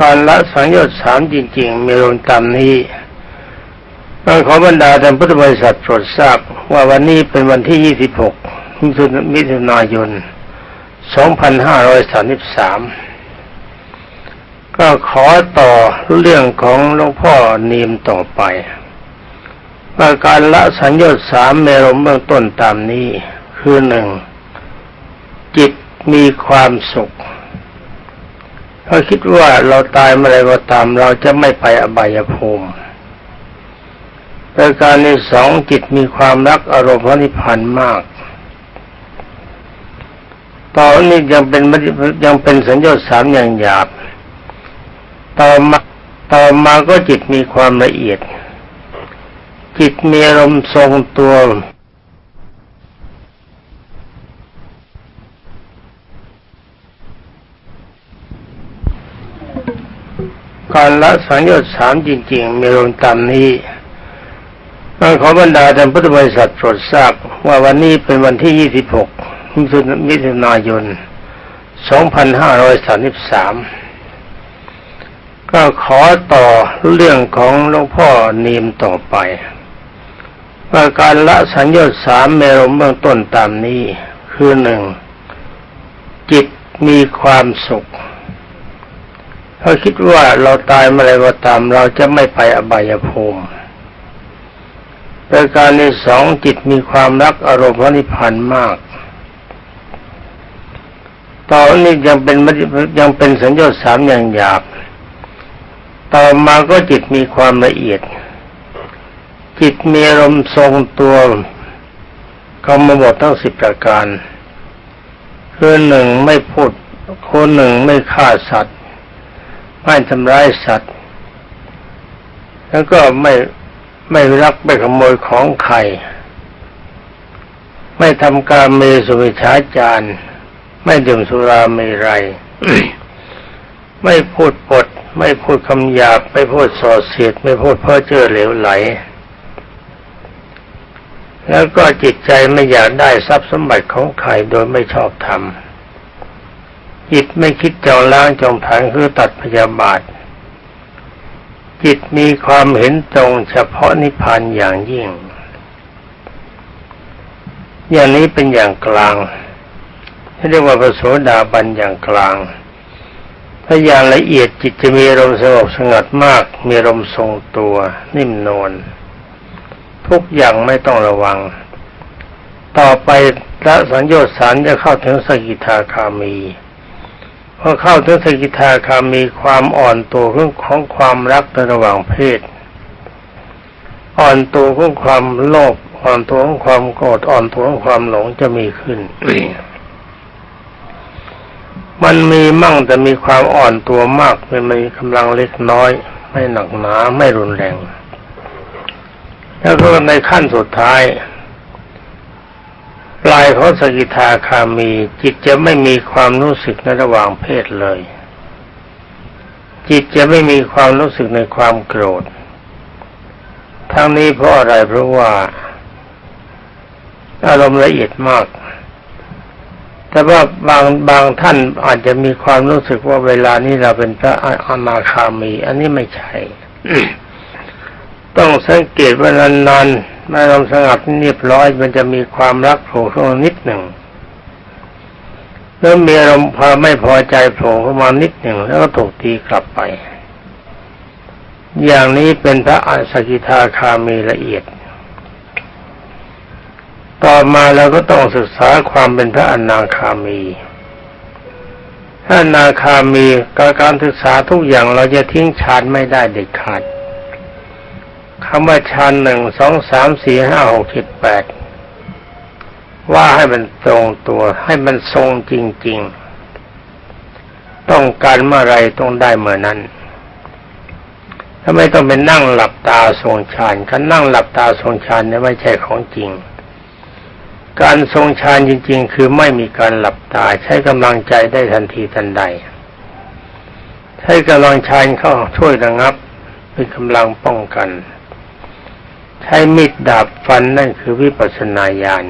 การละสังโยชน์สามจริง ๆ มีลงตามนี้ก็ขอบรรดาท่านพุทธบริษัทโปรดทราบว่าวันนี้เป็นวันที่ 26 มิถุนายน 2533 ก็ขอต่อเรื่องของหลวงพ่อนีมต่อไปว่าการละสัญญาสามเมรมเบื้องต้นตามนี้ คือหนึ่งจิตมีความสุข เขาคิดว่าเราตายเมื่อไรก็ตามเราจะไม่ไปอบายภูมิประการที่สองจิตมีความรักอารมณ์พระนิพพานมากตอนนี้ยังเป็นยังเป็นสัญญาสามอย่างหยาบต่อมาต่อมาก็จิตมีความละเอียด จิตมีอารมณ์ทรงตัว การละสังโยชน์สามจริง ๆ มีลงตามนี้ก็ขอบรรดาท่านพุทธบริษัทโปรดทราบว่าวันนี้เป็นวันที่ 26มิถุนายน 2533 ก็ขอต่อเรื่องของหลวงพ่อนีมต่อไปว่าการละสัญญาสามเมรมเบื้องต้นตามนี้ คือหนึ่งจิตมีความสุข เขาคิดว่าเราตายเมื่อไรก็ตามเราจะไม่ไปอบายภูมิประการที่สองจิตมีความรักอารมณ์พระนิพพานมาก ตอนนี้ยังเป็นยังเป็นสัญญาสามอย่างหยาบ ต่อมาก็จิตมีความละเอียด จิตมีอารมณ์ทรงตัวกรรมบททั้งสิบประการ คือหนึ่งไม่พูดคนหนึ่งไม่ฆ่าสัตว์ ไม่ทำร้ายสัตว์ แล้วก็ไม่ไม่รักไม่ขโมยของใคร ไม่ทำการเมสุวิชาจารไม่ดื่มสุราเมรัยไม่พูดปด ไม่พูดคำหยาบ ไม่พูดส่อเสียด ไม่พูดเพ้อเจ้อเหลวไหล แล้วก็จิตใจไม่อยากได้ทรัพย์สมบัติของใครโดยไม่ชอบธรรม จิตไม่คิดจองล้างจองผานคือตัดพยาบาท จิตมีความเห็นตรงเฉพาะนิพพานอย่างยิ่ง อย่างนี้เป็นอย่างกลางเรียกว่าพระโสดาบันอย่างกลาง ถ้าอย่างละเอียดจิตจะมีอารมสงบสงัดมาก มีอารมทรงตัว นิ่มนวลทุกอย่างไม่ต้องระวัง ต่อไปพระสัญญาสารจะเข้าถึงสกิทาคามี พอเข้าถึงสกิทาคามีความอ่อนตัวของของความรักในระหว่างเพศ อ่อนตัวของความโลภอ่อนตัวของความโกรธอ่อนตัวของความหลงจะมีขึ้นมันมีมั่งแต่มีความอ่อนตัวมากไม่มีกำลังเล็กน้อย ไม่หนักหนาไม่รุนแรง แล้วก็ในขั้นสุดท้าย ปลายของสกิทาคามี จิตจะไม่มีความรู้สึกในระหว่างเพศเลย จิตจะไม่มีความรู้สึกในความโกรธ ทั้งนี้เพราะอะไรเพราะว่าอารมณ์ละเอียดมาก แต่ว่าบางบางท่านอาจจะมีความรู้สึกว่าเวลานี้เราเป็นพระอนาคามี อันนี้ไม่ใช่ ต้องสังเกตว่านานๆมื่อเราสงัดเรียบร้อยมันจะมีความรักโผล่ขึ้นมานิดหนึ่งแล้วมีอารมณ์พอไม่พอใจโผล่เข้ามานิดหนึ่งแล้วก็ถูกตีกลับไป อย่างนี้เป็นพระอสกิทาคามีละเอียด ต่อมาเราก็ต้องศึกษาความเป็นพระอนาคามีถ้านาคามีการศึกษาทุกอย่างเราจะทิ้งฌานไม่ได้เด็ดขาด คำว่าชั้นหนึ่งสองสามสี่ห้าหกเจ็ดแปดว่าให้มันตรงตัวให้มันทรงจริง ๆ ต้องการเมื่อไรต้องได้เมื่อนั้นถ้าไม่ต้องเป็นนั่งหลับตาทรงฌานการนั่งหลับตาทรงฌานเนี่ยไม่ใช่ของจริง การทรงฌานจริง ๆ คือไม่มีการหลับตาใช้กำลังใจได้ทันทีทันใด ใช้กำลังฌานเข้าช่วยระงับเป็นกำลังป้องกัน ใช้มีดดาบฟันนั่นคือวิปัสนาญาณ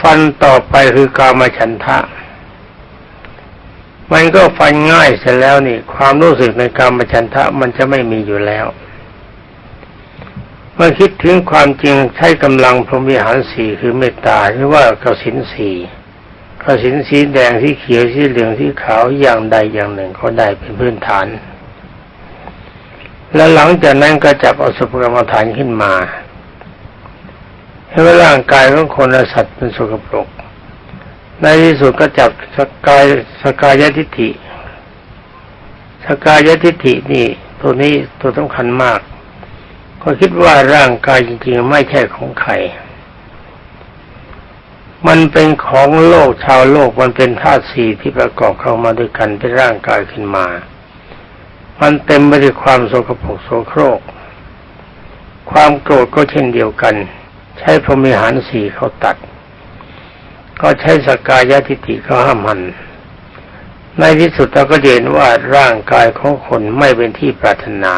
ฟันต่อไปคือกามฉันทะ มันก็ฟันง่ายเสร็จแล้วนี่ ความรู้สึกในการมฉันทะมันจะไม่มีอยู่แล้วเมื่อคิดถึงความจริงใช้กำลังพรหมวิหารสี่คือเมตตาหรือว่ากสินสี่กสินสีแดงที่เขียวสีเหลืองที่ขาวอย่างใดอย่างหนึ่งก็ได้เป็นพื้นฐาน แล้วหลังจากนั้นก็จับเอาสุภกรรมฐานขึ้นมาให้ว่าร่างกายของคนและสัตว์เป็นสกปรก ในที่สุดก็จับสกายสกายทิฏฐิ สกายทิฏฐินี่ ตัวนี้ตัวสำคัญมาก ก็คิดว่าร่างกายจริงๆไม่ใช่ของใคร มันเป็นของโลกชาวโลกมันเป็นธาตุสี่ที่ประกอบเข้ามาด้วยกันเป็นร่างกายขึ้นมา มันเต็มไปด้วยความโสกปกโสโครก ความโกรธก็เช่นเดียวกัน ใช้พรมิหารสี่เขาตัด ก็ใช้สกายทิฏฐิเขาห้ามหัน ในที่สุดเราก็เห็นว่าร่างกายของคนไม่เป็นที่ปรารถนา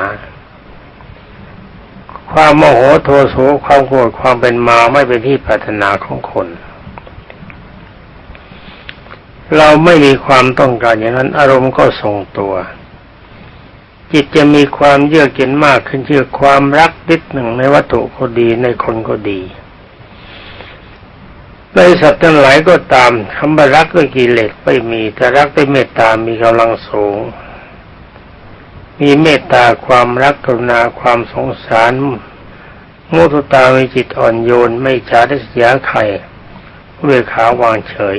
ความโมโหโทโสความโกรธความเป็นมาไม่เป็นที่ปรารถนาของคนเราไม่มีความต้องการอย่างนั้น อารมณ์ก็ทรงตัว จิตจะมีความเยือกเย็นมากขึ้นเชื่อความรักนิดหนึ่งในวัตถุก็ดีในคนก็ดี ในสัตว์ทั้งหลายก็ตามคำว่ารักด้วยกิเลสไม่มีแต่รักด้วยเมตตามีกำลังสูง มีเมตตาความรักกรุณาความสงสารมุทุตามีจิตอ่อนโยนไม่จาริษยใครเวขาวางเฉย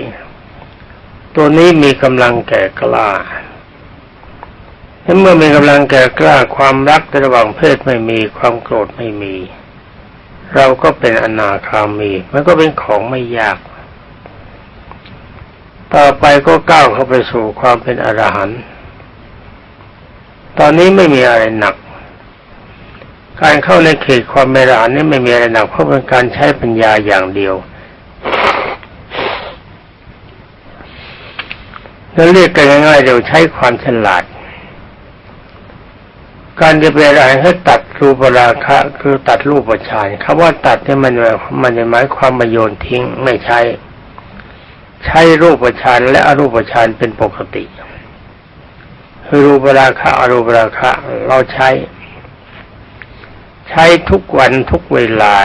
ตัวนี้มีกำลังแก่กล้า ถ้าเมื่อมีกำลังแก่กล้าความรักในระหว่างเพศไม่มีความโกรธไม่มี เราก็เป็นอนาคามี มันก็เป็นของไม่ยาก ต่อไปก็ก้าวเข้าไปสู่ความเป็นอรหันต์ตอนนี้ไม่มีอะไรหนัก การเข้าในเขตความเป็นอรหันต์นี่ไม่มีอะไรหนักเพราะเป็นการใช้ปัญญาอย่างเดียวแล้วเรียกกันง่ายๆเดี๋ยวใช้ความฉลาด การจะเป็นอะไรให้ตัดรูปราคะ คือตัดรูปฌานคำว่าตัดเนี่ยมันมันจะหมายความมาโยนทิ้งไม่ใช้ใช้รูปฌานและอรูปฌานเป็นปกติคือรูปราคะอรูปราคะเราใช้ ใช้ทุกวันทุกเวลา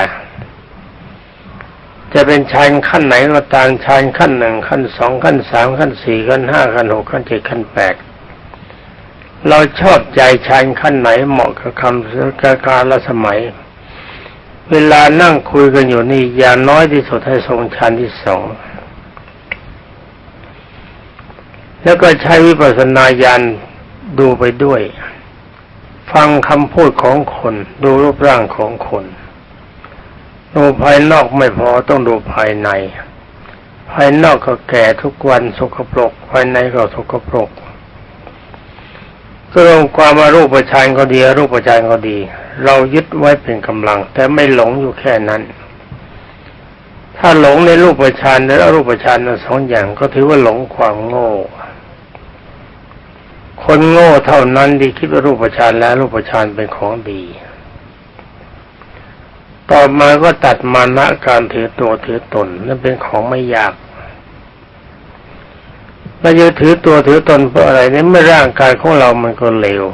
จะเป็นฌานขั้นไหนก็ตามฌานขั้นหนึ่งขั้นสองขั้นสามขั้นสี่ขั้นห้าขั้นหกขั้นเจ็ดขั้นแปด เราชอบใจฌานขั้นไหนเหมาะกับคำกับการละสมัย เวลานั่งคุยกันอยู่นี่อย่างน้อยที่สุดให้ทรงฌานที่สองแล้วก็ใช้วิปัสสนาญาณดูไปด้วย ฟังคำพูดของคน ดูรูปร่างของคน ดูภายนอกไม่พอต้องดูภายใน ภายนอกก็แก่ทุกวันสกปรก ภายในก็สกปรก ก็ลงความว่ารูปฌานก็ดีรูปฌานก็ดี เรายึดไว้เป็นกำลัง แต่ไม่หลงอยู่แค่นั้น ถ้าหลงในรูปฌานและอรูปฌานสองอย่างก็ถือว่าหลงความโง่ คนโง่เท่านั้นที่คิดว่ารูปฌานและรูปฌานเป็นของดี ต่อมาก็ตัดมานะการถือตัวถือตนนั่นเป็นของไม่ยาก เราจะถือตัวถือตนเพราะอะไรเนี่ยเมื่อร่างกายของเรามันก็เลว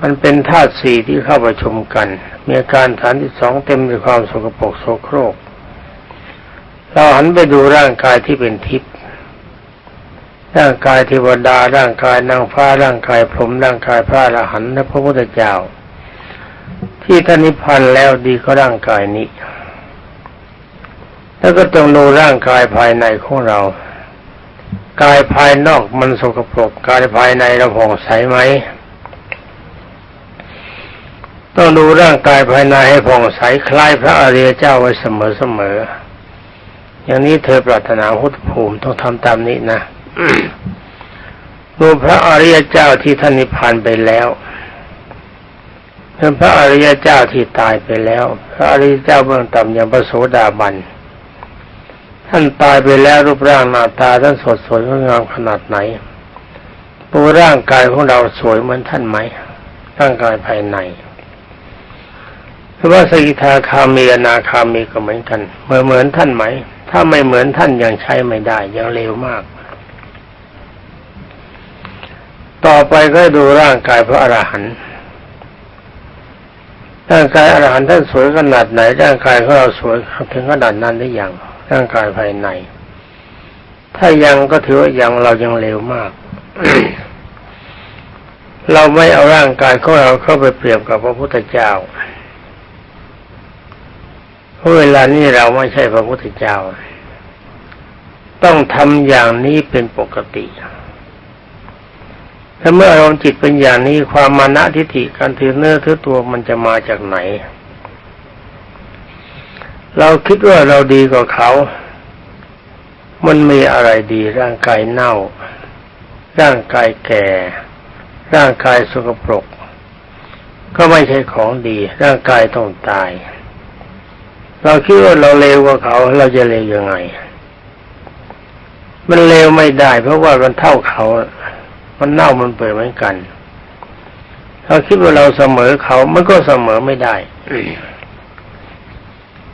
มันเป็นธาตุสี่ที่เข้าประชุมกัน มีอาการฐานที่สองเต็มด้วยความสกปรกโสโครก เราหันไปดูร่างกายที่เป็นทิพย์ร่างกายเทวดาร่างกายนางฟ้าร่างกายพรหมร่างกายพระอรหันต์และพระพุทธเจ้า ที่ท่านนิพพานแล้วดีก็ร่างกายนี้ แล้วก็ต้องดูร่างกายภายในของเรา กายภายนอกมันสกปรกกายภายในเราผ่องใสไหม ต้องดูร่างกายภายในให้ผ่องใสคล้ายพระอริยเจ้าไว้เสมอเสมออย่างนี้เธอปรารถนาพุทธภูมิต้องทำตามนี้นะดูพระอริยเจ้าที่ท่านนิพพานไปแล้วเป็นพระอริยเจ้าที่ตายไปแล้ว พระอริยเจ้าเบื้องต่ำอย่างพระโสดาบัน ท่านตายไปแล้วรูปร่างหน้าตาท่านสดสวยงดงามขนาดไหนตัวร่างกายของเราสวยเหมือนท่านไหม ร่างกายภายในเพราะว่าสกิทาคามีอนาคามีก็เหมือนกันเหมือนเหมือนท่านไหม ถ้าไม่เหมือนท่านยังใช้ไม่ได้ยังเลวมาก ต่อไปก็ดูร่างกายพระอรหันต์ร่างกายอรหันต์ท่านสวยขนาดไหน ร่างกายของเราสวยถึงขนาดนั้นหรือยัง ร่างกายภายใน ถ้ายังก็ถือว่ายังเรายังเร็วมาก เราไม่เอาร่างกายของเราเข้าไปเปรียบกับพระพุทธเจ้าเพราะเวลานี้เราไม่ใช่พระพุทธเจ้า ต้องทำอย่างนี้เป็นปกติถ้าเมื่ออารมณ์จิตเป็นอย่างนี้ความมานะทิฏฐิการถือเนื้อถือตัวมันจะมาจากไหน เราคิดว่าเราดีกว่าเขา มันมีอะไรดีร่างกายเน่า ร่างกายแก่ ร่างกายสกปรก ก็ไม่ใช่ของดี ร่างกายต้องตาย เราคิดว่าเราเลวกว่าเขา เราจะเลวยังไง มันเลวไม่ได้ เพราะว่ามันเท่าเขา มันเน่ามันเปื่อยเหมือนกันถ้าคิดว่าเราเสมอเขา มันก็เสมอไม่ได้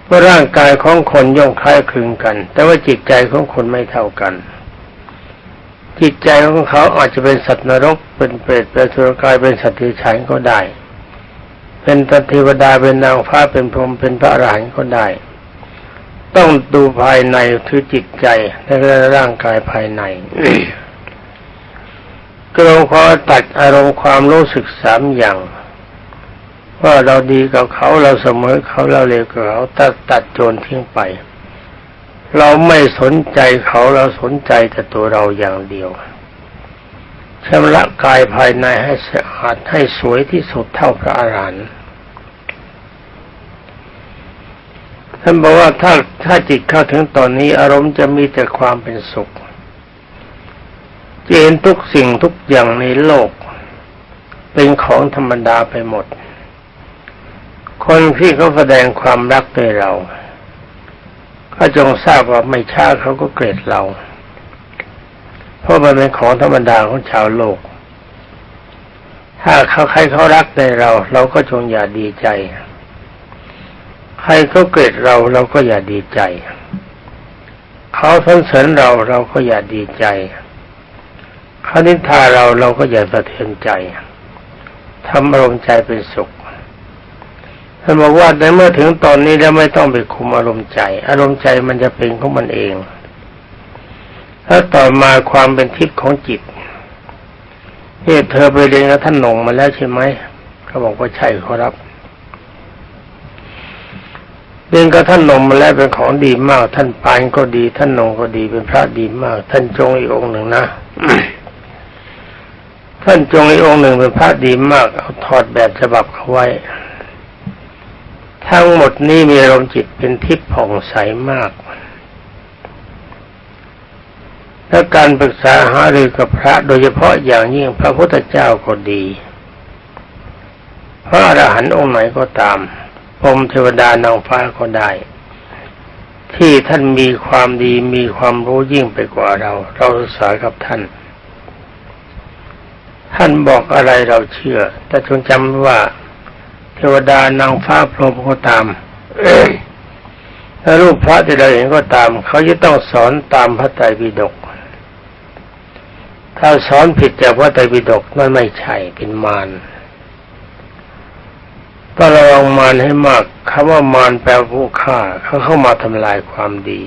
เพราะร่างกายของคนย่อมคล้ายคลึงกัน แต่ว่าจิตใจของคนไม่เท่ากัน จิตใจของเขาอาจจะเป็นสัตว์นรกเป็นเปรตเป็นสุรกายเป็นสัตว์ที่ฉันก็ได้ เป็นตเทวดาเป็นนางฟ้าเป็นพรหมเป็นพระอรหันต์ก็ได้ ต้องดูภายในคือจิตใจและร่างกายภายในก็เราขอตัดอารมณ์ความรู้สึกสามอย่าง ว่าเราดีกับเขาเราเสมอเขาเราเลวกับเขาตัดตัดโจรทิ้งไป เราไม่สนใจเขาเราสนใจแต่ตัวเราอย่างเดียวชำระกายภายในให้สะอาดให้สวยที่สุดเท่าพระอรหันต์ท่านบอกว่าถ้าถ้าจิตเข้าถึงตอนนี้อารมณ์จะมีแต่ความเป็นสุขจเห็นทุกสิ่งทุกอย่างในโลก เป็นของธรรมดาไปหมด คนที่เขาแสดงความรักในเรา ก็จงทราบว่าไม่ช้าเขาก็เกลียดเรา เพราะมันเป็นของธรรมดาของชาวโลก ถ้าเขาใครเขารักในเรา เราก็จงอย่าดีใจ ใครเขาเกลียดเราเราก็อย่าดีใจ เขาสนเสริญเราเราก็อย่าดีใจเขานินทาเราเราก็อย่าสะเทือนใจทำอารมณ์ใจเป็นสุข ท่านบอกว่าในเมื่อถึงตอนนี้แล้วไม่ต้องไปคุมอารมณ์ใจ อารมณ์ใจมันจะเป็นของมันเองถ้าต่อมาความเป็นทิพย์ของจิตเฮ้เธอไปเรียนกับท่านหนงมาแล้วใช่ไหมเขาบอกว่าใช่ครับเรียนกับท่านหนงมาแล้วเป็นของดีมาก ท่านปานก็ดี ท่านหนงก็ดีเป็นพระดีมาก ท่านจงอีกองหนึ่งนะท่านจงอีกองหนึ่งเป็นพระดีมาก เอาถอดแบบฉบับเขาไว้ ทั้งหมดนี้มีอารมณ์จิตเป็นทิพย์ผ่องใสมาก และการปรึกษาหารือกับพระโดยเฉพาะอย่างยิ่งพระพุทธเจ้าก็ดี พระอรหันต์องค์ไหนก็ตามพรมเทวดานางฟ้าก็ได้ ที่ท่านมีความดีมีความรู้ยิ่งไปกว่าเรา เราศึกษากับท่าน ท่านบอกอะไรเราเชื่อ แต่จงจำว่า ทวดานางฟ้าพรหมก็ตามถ้ารูปพระที่เราเห็นก็ตาม เขาจะต้องสอนตามพระไตรปิฎกถ้าสอนผิดจากพระไตรปิฎกนั่นไม่ใช่เป็นมารต้องระวังมารให้มากคำว่ามารแปลผู้ฆ่าเขาเข้ามาทำลายความดี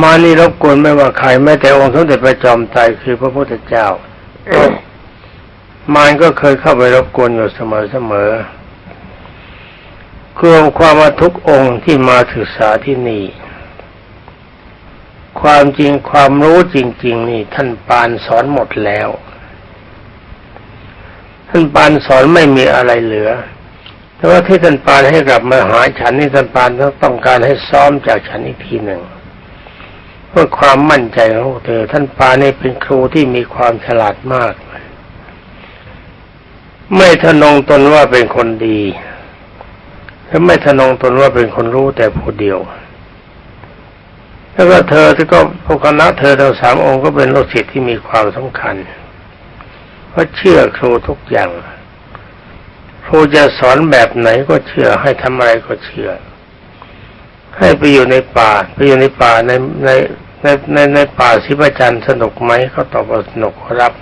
มานี่รบกวนไม่ว่าใครแม้แต่องค์สมเด็จพระจอมไตรคือพระพุทธเจ้า มารก็เคยเข้าไปรบกวนอยู่เสมอเสมอคือความว่าทุกองค์ที่มาศึกษาที่นี่ ความจริงความรู้จริง ๆ นี่ ท่านปานสอนหมดแล้ว ท่านปานสอนไม่มีอะไรเหลือ แต่ว่าที่ท่านปานให้กลับมาหาฉันนี่ท่านปานต้องการให้ซ้อมจากฉันอีกทีหนึ่งเพื่อความมั่นใจของเธอ ท่านปาเนี่เป็นครูที่มีความฉลาดมาก ไม่ทนงตนว่าเป็นคนดีและไม่ทนงตนว่าเป็นคนรู้แต่ผู้เดียว แล้วก็เธอที่ก็พวกคณะเธอทั้งสามองค์ก็เป็นลูกศิษย์ที่มีความสำคัญ เพราะเชื่อครูทุกอย่าง ครูจะสอนแบบไหนก็เชื่อให้ทำอะไรก็เชื่อ ให้ไปอยู่ในป่าไปอยู่ในป่าในในในในในป่าสิบจันทร์สนุกไหมเขาตอบว่าสนุกรับ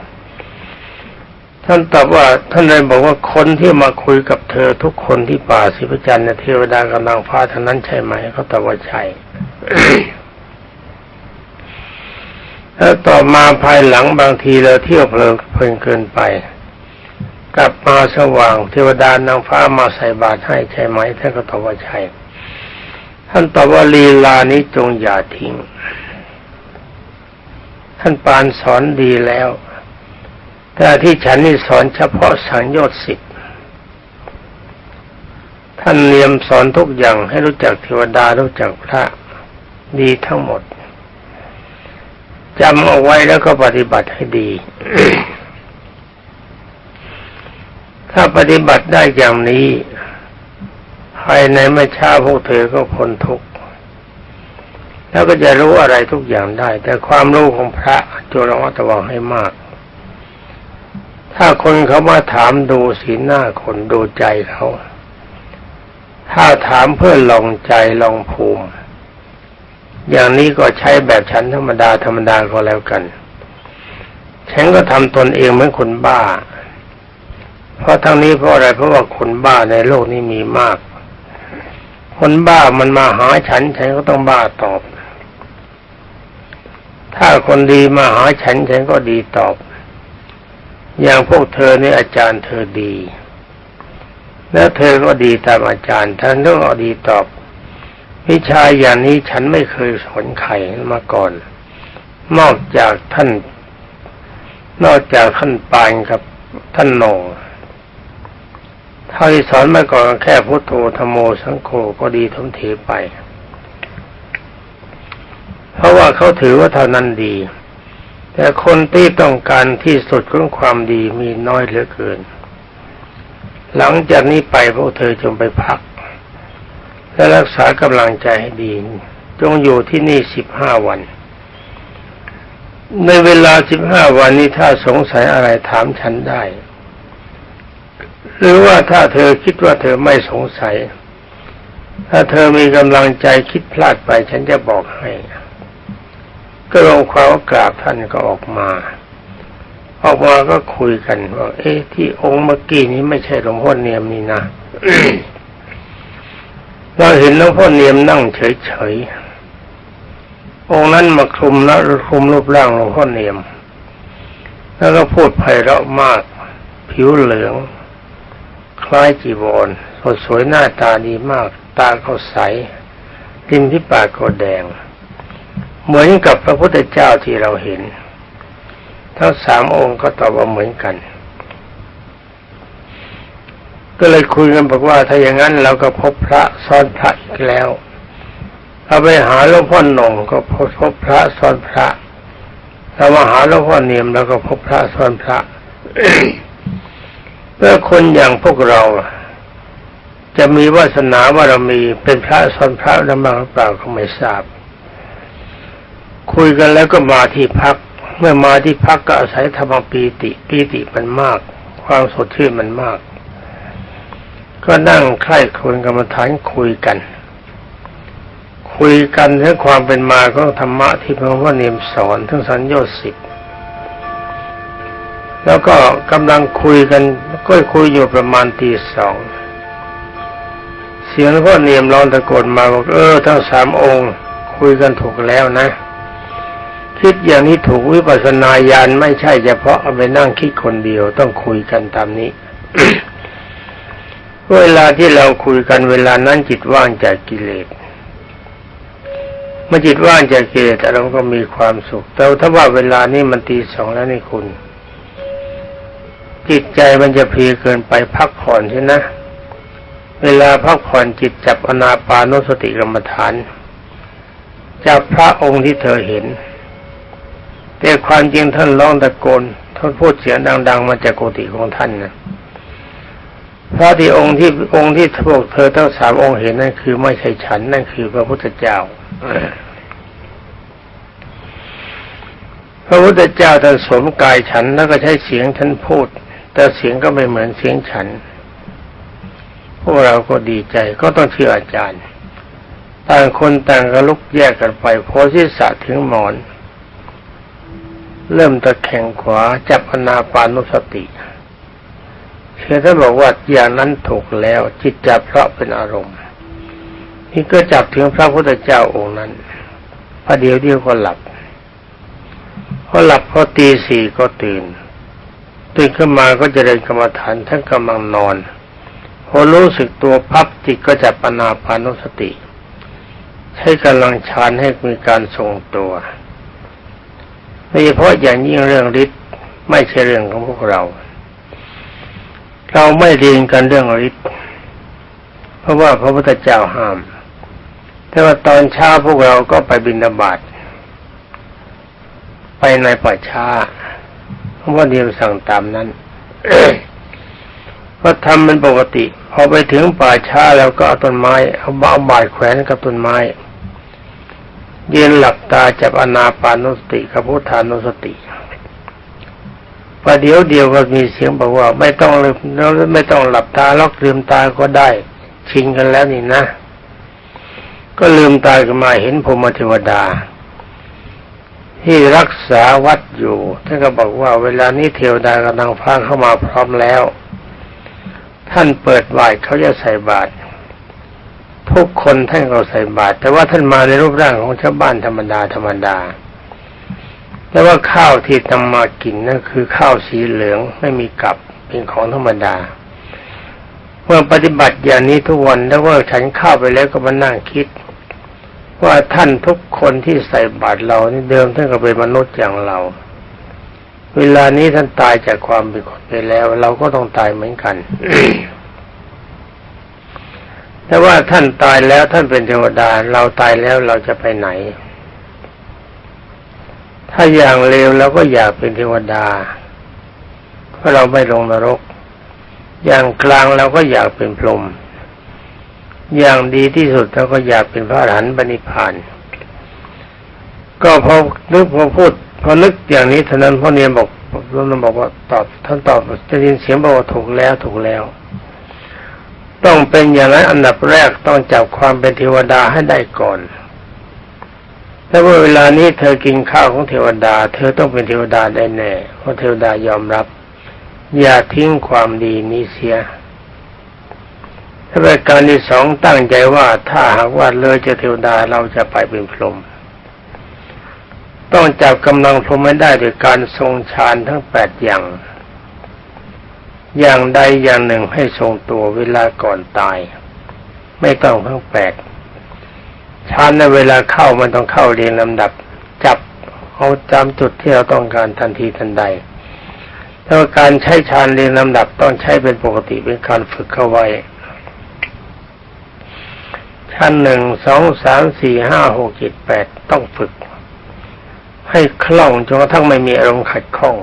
ท่านตอบว่าท่านเลยบอกว่าคนที่มาคุยกับเธอทุกคนที่ป่าสิบจันทร์เนี่ยเทวดากำลังฟ้าทั้งนั้นใช่ไหมเขาตอบว่าใช่แล้วต่อมาภายหลังบางทีเราเที่ยวเพลินเพลินเกินไป กลับมาสว่างเทวดานางฟ้ามาใส่บาตรให้ใช่ไหมท่านก็ตอบว่าใช่ท่านตอบว่าลีลานี้จงอย่าทิ้ง ท่านปานสอนดีแล้ว แต่ที่ฉันนี่สอนเฉพาะสังโยชน์สิบท่านเนียมสอนทุกอย่างให้รู้จักเทวดารู้จักพระดีทั้งหมดจำเอาไว้แล้วก็ปฏิบัติให้ดี ถ้าปฏิบัติได้อย่างนี้ภายในไม่ช้าพวกเธอก็พ้นทุกข์แล้วก็จะรู้อะไรทุกอย่างได้ แต่ความรู้ของพระจงระมัดระวังให้มาก ถ้าคนเขามาถามดูสีหน้าคนดูใจเขา ถ้าถามเพื่อลองใจลองภูมิ อย่างนี้ก็ใช้แบบฉันธรรมดาธรรมดาก็แล้วกัน ฉันก็ทำตนเองเหมือนคนบ้า เพราะทั้งนี้เพราะอะไรเพราะว่าคนบ้าในโลกนี้มีมาก คนบ้ามันมาหาฉัน ฉันก็ต้องบ้าตอบ ถ้าคนดีมาหาฉัน ฉันก็ดีตอบ อย่างพวกเธอเนี่อาจารย์เธอดี แล้วเธอก็ดีตามอาจารย์ท่านต้องเอาดีตอบ วิชาอย่างนี้ฉันไม่เคยสอนใครมาก่อน นอกจากท่าน นอกจากท่านปานกับท่านโหนงเท่าที่สอนมาก่อนแค่พุทโธธโมสังโฆก็ดีทมเทไป เพราะว่าเขาถือว่าเท่านั้นดี แต่คนที่ต้องการที่สุดของความดีมีน้อยเหลือเกิน หลังจากนี้ไปพวกเธอจงไปพัก และรักษากำลังใจให้ดี จงอยู่ที่นี่สิบห้าวัน ในเวลาสิบห้าวันนี้ถ้าสงสัยอะไรถามฉันได้ หรือว่าถ้าเธอคิดว่าเธอไม่สงสัย ถ้าเธอมีกำลังใจคิดพลาดไปฉันจะบอกให้ ก็ลงความกราบท่านก็ออกมา ออกมาก็คุยกันว่าเอ๊ะที่องค์เมื่อกี้นี้ไม่ใช่หลวงพ่อเนียมนี่นะเราเห็นหลวงพ่อเนียมนั่งเฉยๆองค์นั้นมาคลุมแล้วคลุมรูปร่างหลวงพ่อเนียม แล้วก็พูดไพเราะมาก ผิวเหลือง คล้ายจีวรสดสวยหน้าตาดีมาก ตาเขาใสริมที่ปากก็แดง เหมือนกับพระพุทธเจ้าที่เราเห็น ทั้งสามองค์ก็ตอบว่าเหมือนกัน ก็เลยคุยกันบอกว่าถ้าอย่างนั้นเราก็พบพระซ้อนพระอีกแล้วเราไปหาหลวงพ่อหนงก็พบพบพระซ้อนพระเรามาหาหลวงพ่อเนียมแล้วก็พบพระซ้อนพระเมื่อคนอย่างพวกเราจะมีวาสนาว่าเรามีเป็นพระซ้อนพระแล้วมาหรือเปล่าก็ไม่ทราบ คุยกันแล้วก็มาที่พัก เมื่อมาที่พักก็อาศัยธรรมปีติปีติมันมาก ความสดชื่นมันมาก ก็นั่งใคร่ครวญกรรมฐานคุยกัน คุยกันเรื่องความเป็นมาของธรรมะที่พระว่าเนียมสอนทั้งสัญญาสิบแล้วก็กำลังคุยกันก็คุยอยู่ประมาณตีสองเสียงพ่อเนียมร้องตะโกนมาบอกเออทั้งสามองค์ คุยกันถูกแล้วนะ คิดอย่างนี้ถูกวิปัสสนาญาณไม่ใช่เฉพาะเอาไปนั่งคิดคนเดียวต้องคุยกันตามนี้ เวลาที่เราคุยกันเวลานั้นจิตว่างจากกิเลสเมื่อจิตว่างจากกิเลสเราก็มีความสุข แต่ถ้าว่าเวลานี้มันตีสองแล้วนี่คุณ จิตใจมันจะเพลียเกินไปพักผ่อนใช่นะ เวลาพักผ่อนจิตจับอนาปานุสติกรรมฐานจับพระองค์ที่เธอเห็น แต่ความจริงท่านร้องตะโกนท่านพูดเสียงดัง ๆ มาจากโกติของท่านนะพระที่องค์ที่องค์ที่พวกเธอทั้งสามองค์เห็นนั่นคือไม่ใช่ฉันนั่นคือพระพุทธเจ้าพระพุทธเจ้าท่านสวมกายฉันแล้วก็ใช้เสียงฉันพูด แต่เสียงก็ไม่เหมือนเสียงฉัน พวกเราก็ดีใจก็ต้องเชื่ออาจารย์ ต่างคนต่างก็ลุกแยกกันไปโพสิสะถึงหมอน เริ่มตะแคงขวาจับอนาปานุสติเชื่อท่านบอกว่าอย่างนั้นถูกแล้ว จิตจับเพราะเป็นอารมณ์ นี่ก็จับถึงพระพุทธเจ้าองค์นั้นพอเดียวเดียวก็หลับพอหลับพอตีสี่ก็ตื่น ตื่นขึ้นมาก็จะเดินกรรมฐานท่านกำลังนอน พอรู้สึกตัวพับจิตก็จับอนาปานุสติใช้กำลังชานให้มีการทรงตัว ดยเฉพาะอย่างยิ่งเรื่องฤทธิ์ไม่ใช่เรื่องของพวกเรา เราไม่เรียนกันเรื่องฤทธิ์เพราะว่าพระพุทธเจ้าห้าม แต่ว่าตอนเช้าพวกเราก็ไปบิณฑบาตไปในป่าช้าเพราะว่าเดียวสั่งตามนั้นก็ทำเป็นปกติ พอไปถึงป่าช้าแล้วก็เอาต้นไม้เอาบ้าบาดแขวนกับต้นไม้ เยืนหลับตาจับอนาปานุสติกับพุทธานุสติประเดี๋ยวเดียวก็มีเสียงบอกว่า ไม่ต้องลืมไม่ต้องหลับตาล็อกลืมตาก็ได้ ชินกันแล้วนี่นะ ก็ลืมตาขึ้นมาเห็นพรหมเทวดา ที่รักษาวัดอยู่ท่านก็บอกว่า เวลานี้เทวดากำลังพาเข้ามาพร้อมแล้ว ท่านเปิดบาตรเขาจะใส่บาตร ทุกคนท่านก็ใส่บาตรแต่ว่าท่านมาในรูปร่างของชาวบ้านธรรมดาธรรมดาแต่ว่าข้าวที่ทำมากินนั่นคือข้าวสีเหลืองไม่มีกับเป็นของธรรมดาเมื่อปฏิบัติอย่างนี้ทุกวันแล้วว่าฉันข้าวไปแล้วก็มานั่งคิด ว่าท่านทุกคนที่ใส่บาตรเรานี่เดิมท่านก็เป็นมนุษย์อย่างเรา เวลานี้ท่านตายจากความเป็นคนไปแล้ว เราก็ต้องตายเหมือนกัน แต่ว่าท่านตายแล้วท่านเป็นเทวดา เราตายแล้วเราจะไปไหน ถ้าอย่างเลวเราก็อยากเป็นเทวดา เพราะเราไม่ลงนรก อย่างกลางเราก็อยากเป็นพรหมอย่างดีที่สุดเราก็อยากเป็นพระอรหันต์บริพานก็พอนึกพอพูดพอนึกอย่างนี้ท่านั้นพ่อเนียนบอกร่วมบอกว่าตอบท่านตอบจะยินเสียงบอกว่าถูกแล้วถูกแล้ว ต้องเป็นอย่างนั้นอันดับแรกต้องจับความเป็นเทวดาให้ได้ก่อนแต่ว่าเวลานี้เธอกินข้าวของเทวดา เธอต้องเป็นเทวดาได้แน่เพราะเทวดายอมรับ อย่าทิ้งความดีนี้เสียถ้าเป็นการที่สองตั้งใจว่าถ้าหากว่าเลยจะเทวดาเราจะไปเป็นพรหมต้องจับกำลังพรหมไม่ได้โดยการทรงฌานทั้งแปดอย่าง อย่างใดอย่างหนึ่งให้ทรงตัวเวลาก่อนตาย ไม่ต้องทั้งแปดฌานในเวลาเข้ามันต้องเข้าเรียงลำดับ จับเอาจำจุดที่เราต้องการทันทีทันใดแ้วการใช้ฌานเรียงลำดับต้องใช้เป็นปกติเป็นการฝึกเข้าไว้ชั้นหนึ่งสองสามสี่ห้าหกเจ็ดแปดต้องฝึก ให้คล่องจนกระทั่งไม่มีอารมณ์ขัดข้อง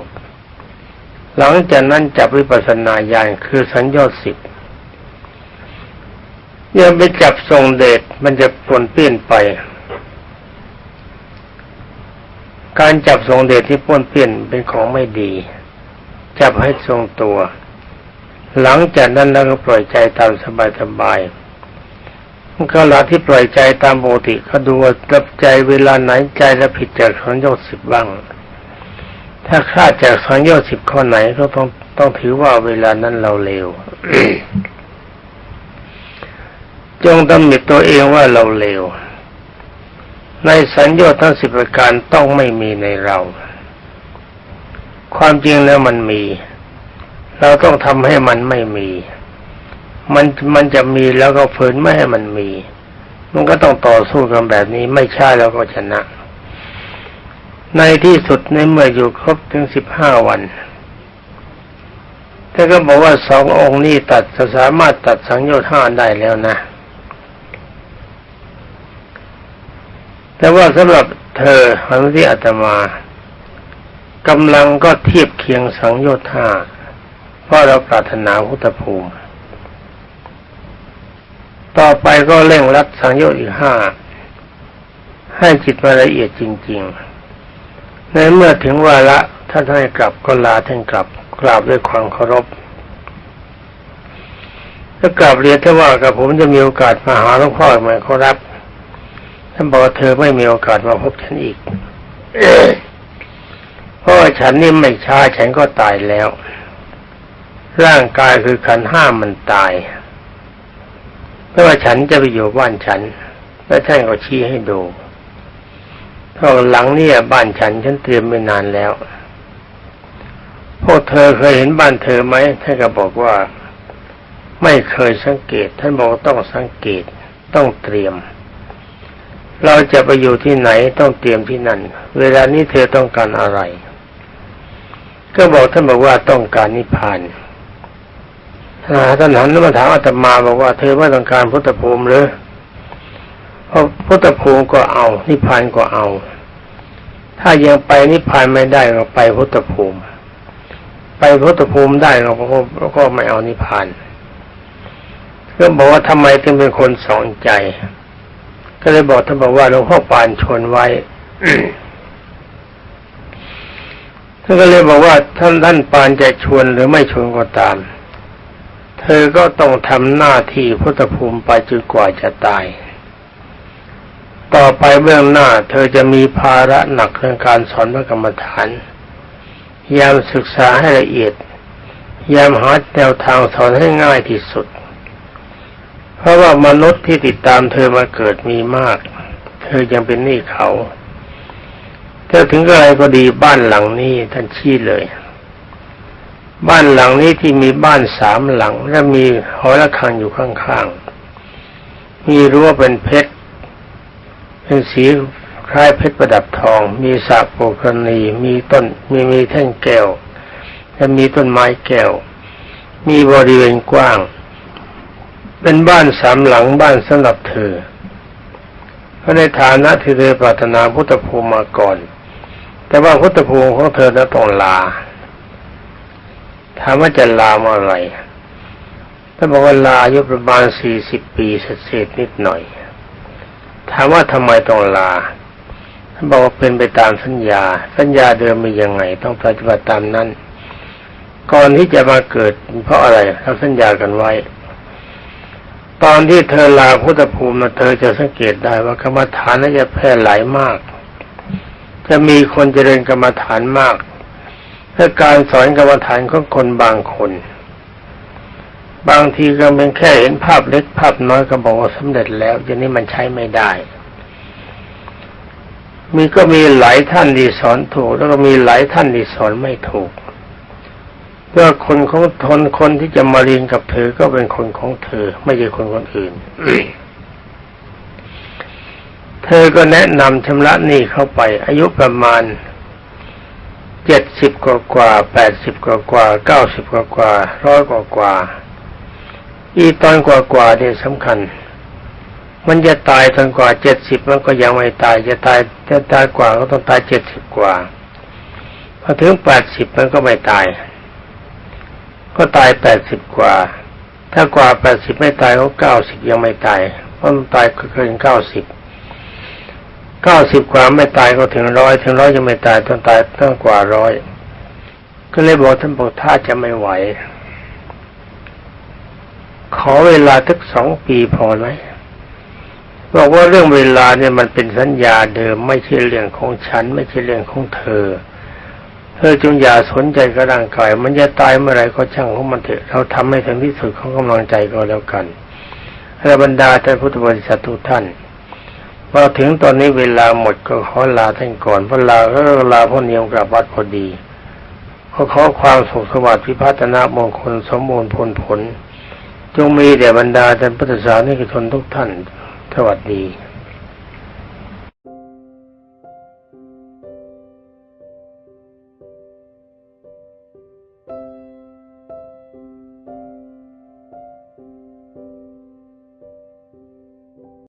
หลังจากนั้นจับวิปัสสนาญาณคือสัญญาสิบอย่าไปจับทรงเดชมันจะปนเปี้ยนไป การจับทรงเดชที่ปนเปี้ยนเป็นของไม่ดี จับให้ทรงตัว หลังจากนั้นแล้วก็ปล่อยใจตามสบายๆมันก็หลาที่ปล่อยใจตามปกติก็ดูว่ารับใจเวลาไหนใจแล้วผิดจากสังโยชน์สิบบ้าง ถ้าคลาดจากสังโยชน์สิบข้อไหนก็ต้องต้องถือว่าเวลานั้นเราเลวจงตำหนิตัวเองว่าเราเลว ในสัญญาทั้งสิบประการต้องไม่มีในเรา ความจริงแล้วมันมี เราต้องทำให้มันไม่มี มันมันจะมีแล้วก็ฝืนไม่ให้มันมี มันก็ต้องต่อสู้กันแบบนี้ ไม่ใช่แล้วก็ชนะ ในที่สุดในเมื่ออยู่ครบถึงสิบห้าวันท่านก็บอกว่าสององค์นี้ตัดสามารถตัดสังโยชน์ห้าได้แล้วนะ แต่ว่าสำหรับเธอหันที่อาตมากำลังก็เทียบเคียงสังโยชน์ห้าเพราะเราปรารถนาพุทธภูมิ ต่อไปก็เร่งรัดสังโยชน์อีกห้าให้จิตมาละเอียดจริง ๆ ในเมื่อถึงวาระท่านให้กลับก็ลาท่านกลับกราบด้วยความเคารพถ้ากราบเรียนถ้าว่ากับผมจะมีโอกาสมาหาหลวงพ่อไหมเขารับท่านบอกว่าเธอไม่มีโอกาสมาพบฉันอีกเพราะฉันนี่ไม่ช้าฉันก็ตายแล้ว ร่างกายคือขันห้ามันตายเพราะว่าฉันจะไปอยู่บ้านฉัน แล้วท่านก็ชี้ให้ดู ท้องหลังเนี่ยบ้านฉันฉันเตรียมไว้นานแล้ว พวกเธอเคยเห็นบ้านเธอไหมท่านก็บอกว่า ไม่เคยสังเกต ท่านบอกว่าต้องสังเกตต้องเตรียม เราจะไปอยู่ที่ไหนต้องเตรียมที่นั่น เวลานี้เธอต้องการอะไร ก็บอกท่านบอกว่าต้องการนิพพานท่านหันมาถามอาตมาบอกว่าเธอไม่ต้องการพุทธภูมิหรือ พราะพุทธภูมิก็เอา นิพพานก็เอา ถ้ายังไปนิพพานไม่ได้ก็ไปพุทธภูมิ ไปพุทธภูมิได้เราก็ก็ไม่เอานิพพานก็บอกว่าทำไมถึงเป็นคนสองใจ ก็เลยบอกท่านบอกว่าหลวงพ่อปานชวนไว้ท่านก็เลยบอกว่าท่านท่านปานจะชวนหรือไม่ชวนก็ตาม เธอก็ต้องทำหน้าที่พุทธภูมิไปจนกว่าจะตาย ต่อไปเบื้องหน้า เธอจะมีภาระหนักเรื่องการสอนพระกรรมฐานยามศึกษาให้ละเอียดยามหาแนวทางสอนให้ง่ายที่สุด เพราะว่ามนุษย์ที่ติดตามเธอมาเกิดมีมาก เธอยังเป็นหนี้เขาถ้าถึงอะไรก็ดีบ้านหลังนี้ท่านชี้เลย บ้านหลังนี้ที่มีบ้านสามหลัง และมีหอระฆังอยู่ข้างๆ มีรั้วเป็นเพชร เป็นสีคล้ายเพชรประดับทอง มีสระโปกรณีมีต้นมีมีแท่งแก้วและมีต้นไม้แก้ว มีบริเวณกว้าง เป็นบ้านสามหลังบ้านสำหรับเธอเพราะในฐานะที่เธอปรารถนาพุทธภูมิมาก่อน แต่ว่าพุทธภูมิของเธอจะต้องลาถามว่าจะลาเมื่อไหร่ถ้าบอกว่าลาอายุประมาณสี่สิบปีเศษนิดหน่อย ถามว่าทำไมต้องลาท่านบอกว่าเป็นไปตามสัญญา สัญญาเดิมมียังไง ต้องปฏิบัติตามนั้น ก่อนที่จะมาเกิด เพราะอะไรเราสัญญากันไว้ ตอนที่เธอลาพุทธภูมิเธอจะสังเกตได้ว่ากรรมฐานนั้นจะแพร่หลายมาก จะมีคนเจริญกรรมฐานมากถ้าการสอนกรรมฐานของคนบางคน บางทีก็เป็นแค่เห็นภาพเล็กภาพน้อยก็บอกว่าสำเร็จแล้วอย่างนี้มันใช้ไม่ได้ มีก็มีหลายท่านที่สอนถูก แล้วก็มีหลายท่านที่สอนไม่ถูกเพื่อคนของทนคนที่จะมาเรียนกับเธอก็เป็นคนของเธอ ไม่ใช่คนคนอื่น เธอก็แนะนำชำระหนี้เข้าไป อายุประมาณเจ็ดสิบกว่ากว่าแปดสิบกว่ากว่าเก้าสิบกว่ากว่าร้อยกว่ากว่า อีตอนกว่ากว่าเนี่ยสำคัญ มันจะตายตอนกว่าเจ็ดสิบมันก็ยังไม่ตาย จะตายจะตายกว่าก็ต้องตายเจ็ดสิบกว่าพอถึงแปดสิบมันก็ไม่ตาย ก็ตายแปดสิบกว่า ถ้ากว่าแปดสิบไม่ตายก็เก้าสิบยังไม่ตายเพราะมันตายเกินเก้าสิบเก้าสิบกว่าไม่ตายก็ถึงร้อยถึงร้อยยังไม่ตายต้องตายต้องกว่าร้อยก็เลยบอกท่านบอกถ้าจะไม่ไหว ขอเวลาทักสองปีพอไหมบอกว่าเรื่องเวลาเนี่ยมันเป็นสัญญาเดิม ไม่ใช่เรื่องของฉัน ไม่ใช่เรื่องของเธอ เธอจงอย่าสนใจกับร่างกาย มันจะตายเมื่อไรก็ช่างของมันเถอะเราทำให้ถึงที่สุดของกำลังใจก็แล้วกันและบรรดาท่านพุทธบริษัททุกท่านพอถึงตอนนี้เวลาหมดก็ขอลาท่านก่อนเพราะลาก็ลาพ่อเนียมกลับวัดพอดีขอขอความสุขสวัสดิ์พิพัฒนามงคลสมบูรณ์ผลผล จงมีแด่บรรดาท่านพุทธศาสนิกชนทุกท่าน สวัสดี